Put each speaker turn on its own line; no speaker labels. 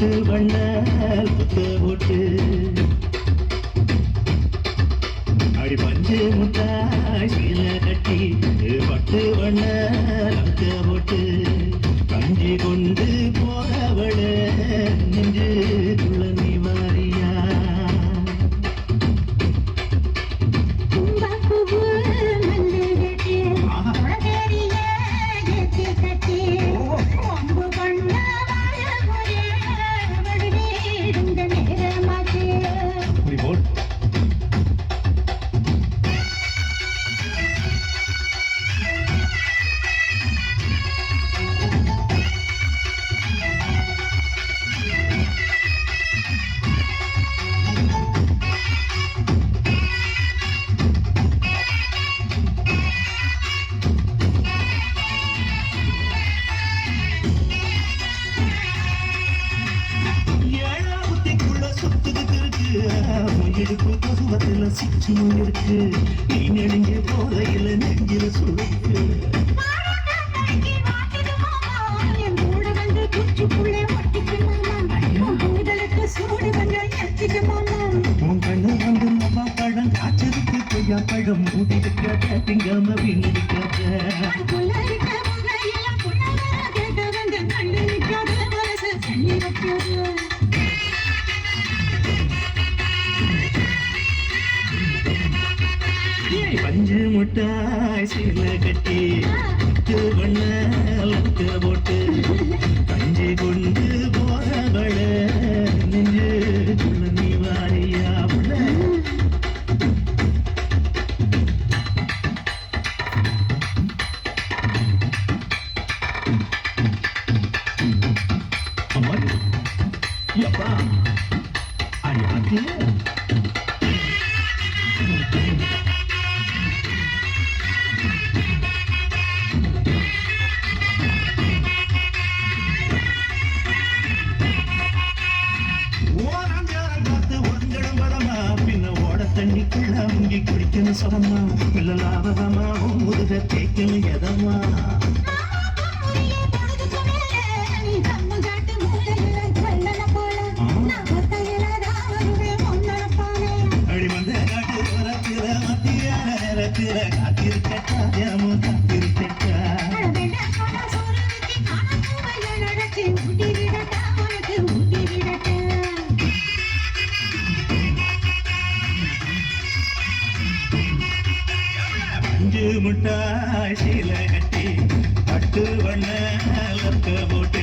ஓட்டு வண்ண முத்த ஓட்டு அடி பஞ்சு முட்டாய் சீல கட்டி பட்டு வண்ண முத்த ஓட்டு கஞ்சி கொண்டு போறவள நெஞ்சு உயிருக்கு பசுவத்துல சிச்சும் இருக்கு நீ நெடுங்க போதையில நெஞ்சில சுருக்கு. பழம் முடிக்காத எடுத்தாய் சீல கட்டி பண்ண போட்டு கஞ்சி கொண்டு போறவள நெஞ்சு குழந்தை வாரியா புள்ள Yeah. தண்ணி கிளம்பி குடிக்கணும் சமமா பிள்ளலாவதமாவும் முதுக தேய்க்கணும் எதமா காத்திருக்க காத்திருக்க காத்திருக்க குஞ்சு முட்டா சீலை கட்டி பட்டு வண்ண லக்க போட்டு